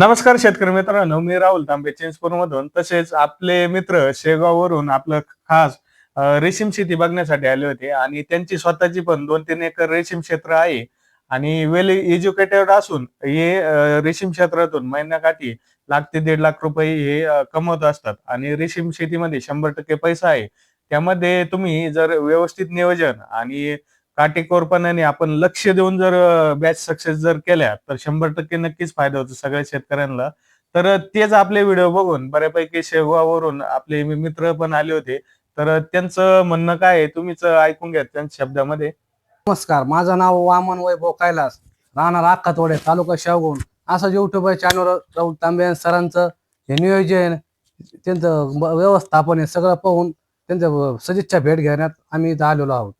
नमस्कार शेतकरी मित्रांनो मी राहुल तांबे चिंचपूर मधून तसेच आपले मित्र शेगाववरून आपलं खास रेशीम शेती बघण्यासाठी आले होते आणि त्यांची स्वतःची पण दोन तीन एकर रेशीम क्षेत्र आहे. आणि वेल एज्युकेटेड असून हे रेशीम क्षेत्रातून महिन्याकाठी लाख ते दीड लाख रुपये हे कमवत असतात. आणि रेशीम शेतीमध्ये शंभर टक्के पैसा आहे. त्यामध्ये तुम्ही जर व्यवस्थित नियोजन आणि काटेकोरपणाने आपण लक्ष देऊन जर बॅच सक्सेस जर केल्या तर शंभर टक्के नक्कीच फायदा होतो सगळ्या शेतकऱ्यांना. तर तेच आपले व्हिडिओ बघून बऱ्यापैकी शेवगावरून आपले मित्र पण आले होते. तर त्यांचं म्हणणं काय आहे तुम्हीच ऐकून घ्या त्यांच्या शब्दामध्ये. नमस्कार माझं नाव वामन वैभव कैलास राहणार आखातोडे तालुका शेवगुण असं युट्यूब चॅनल राहुल तांबे सरांचं हे नियोजन त्यांचं ब- व्यवस्थापन हे सगळं पाहून त्यांचं सदिच्छा भेट घेण्यात आम्ही इथं आलेलो आहोत.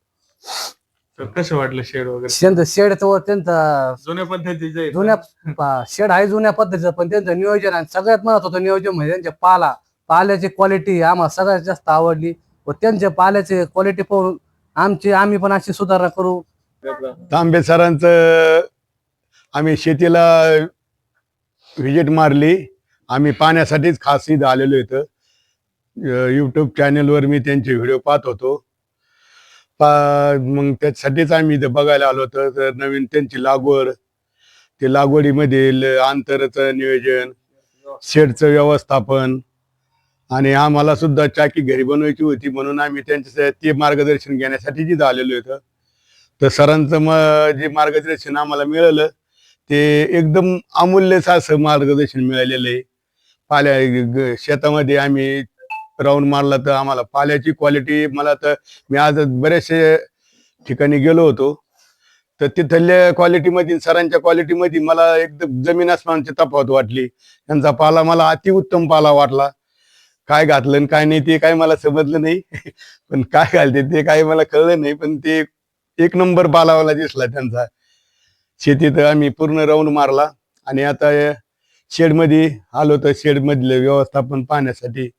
तर कसं वाटलं शेड वगैरे? त्यांचं शेड तो त्यांचं जुन्या पद्धतीचं आहे. जुन्या पा- शेड आहे जुन्या पद्धतीचं पण त्यांचं नियोजन आणि सगळ्यात महत्वाचं नियोजन म्हणजे त्यांच्या पाला पाल्याची क्वालिटी आम्हाला सगळ्यात जास्त आवडली. व त्यांच्या पाल्याची क्वालिटी पाहून आमची आम्ही पण अशी सुधारणा करू. तांबे सरांचं आम्ही शेतीला व्हिजिट मारली. आम्ही पाण्यासाठीच खास इथं आलेलो इथं. यूट्यूब चॅनलवर मी त्यांचे व्हिडिओ पाहत होतो. पा मग त्याच्यासाठीच आम्ही इथं बघायला आलो होतो. तर नवीन त्यांची लागवड ते लागवडीमधील अंतराचं नियोजन शेडचं व्यवस्थापन आणि आम्हाला सुद्धा चाकी घरी बनवायची होती म्हणून आम्ही त्यांच्या ते मार्गदर्शन घेण्यासाठी जिथं आलेलो होतं. तर सरांचं मग जे मार्गदर्शन आम्हाला मिळालं ते एकदम अमूल्य असं मार्गदर्शन मिळालेलं आहे. पाल्या शेतामध्ये आम्ही राऊंड मारला तर आम्हाला. पाल्याची क्वालिटी मला तर मी आज बरेचसे ठिकाणी गेलो होतो. तर तिथल्या क्वालिटीमध्ये सरांच्या क्वालिटीमध्ये मला एकदम जमीन आसमानची तफावत वाटली. त्यांचा पाला मला अतिउत्तम पाला वाटला. काय घातलं आणि काय नाही ते काय मला समजलं नाही. पण काय घालते ते काय मला कळलं नाही. पण ते एक नंबर पालावाला दिसला त्यांचा. शेतीत आम्ही पूर्ण राऊंड मारला. आणि आता शेडमध्ये आलो तर शेडमधलं व्यवस्थापन पाहण्यासाठी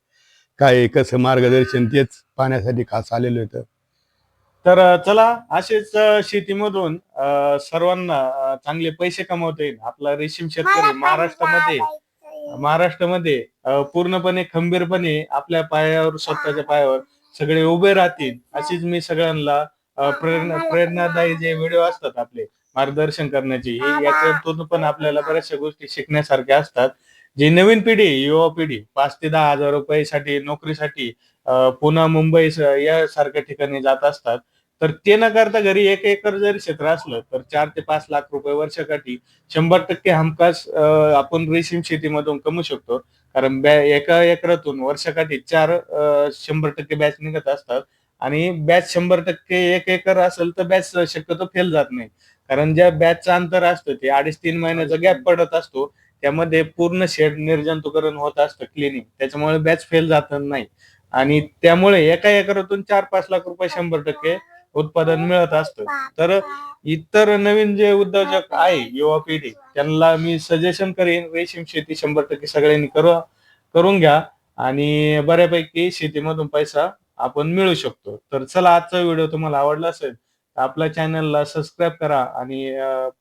काय कसं मार्गदर्शन तेच पाहण्यासाठी खास आलेलो होतं तर चला असेच शेतीमधून अ, सर्वांना अ, चांगले पैसे कमवता येईल. आपला रेशीम शेतकरी महाराष्ट्रामध्ये महाराष्ट्रामध्ये अ, पूर्णपणे खंबीरपणे आपल्या पायावर स्वतःच्या पायावर सगळे उभे राहतील. अशीच मी सगळ्यांना अ, प्रेरणा प्रेरणादायी जे व्हिडिओ असतात आपले मार्गदर्शन करण्याचे हे याच्यातून पण आपल्याला बऱ्याचशा गोष्टी शिकण्यासारख्या असतात. जी नवीन पिढी युवा पिढी पाच ते दहा हजार रुपयासाठी नोकरीसाठी पुणे मुंबई यासारख्या ठिकाणी जात असतात तर ते न करता घरी एक एकर जरी क्षेत्र असलं तर चार ते पाच लाख रुपये वर्षाकाठी शंभर टक्के हमखास आपण रेशीम शेतीमधून कमवू शकतो. कारण एका एकरातून वर्षाकाठी चार शंभर टक्के बॅच निघत असतात. आणि बॅच शंभर टक्के एक एकर असेल तर बॅच शक्यतो फेल जात नाही. कारण ज्या बॅचचं अंतर असतं ते अडीच तीन महिन्याचा गॅप पडत असतो त्यामध्ये पूर्ण शेड निर्जंतुकरण होत असतं क्लिनिंग त्याच्यामुळे बॅच फेल जात नाही. आणि त्यामुळे एका एकरातून चार पाच लाख रुपये शंभर टक्के उत्पादन मिळत असतं. तर इतर नवीन जे उद्योजक आहे युवा पिढी त्यांना मी सजेशन करेन रेशीम शेती शंभर टक्के सगळ्यांनी करू करून घ्या. आणि बऱ्यापैकी शेतीमधून पैसा आपण मिळू शकतो. तर चला आजचा व्हिडिओ तुम्हाला आवडला असेल तर आपल्या चॅनलला सबस्क्राईब करा आणि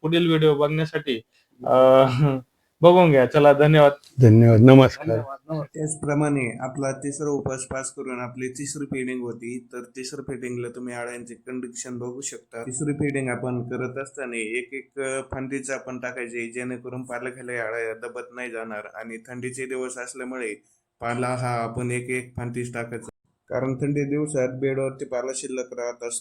पुढील व्हिडिओ बघण्यासाठी बघून घ्या. चला धन्यवाद. धन्यवाद. नमस्कार. त्याचप्रमाणे आपला तिसरा उपास पास करून आपली तिसरी फिडिंग होती तर तिसरी फिडिंगला तुम्ही आळ्यांचे कंडिक्शन बघू शकता. तिसरी फिडिंग आपण करत असताना एक एक फांदीचं आपण टाकायचे जेणेकरून पालखाली आळ्या दबत नाही जाणार आणि थंडीचे दिवस असल्यामुळे पाला हा आपण एक एक फांदीच टाकायचा. कारण थंडी दिवसात बेडवरती पाला शिल्लक राहत असतो.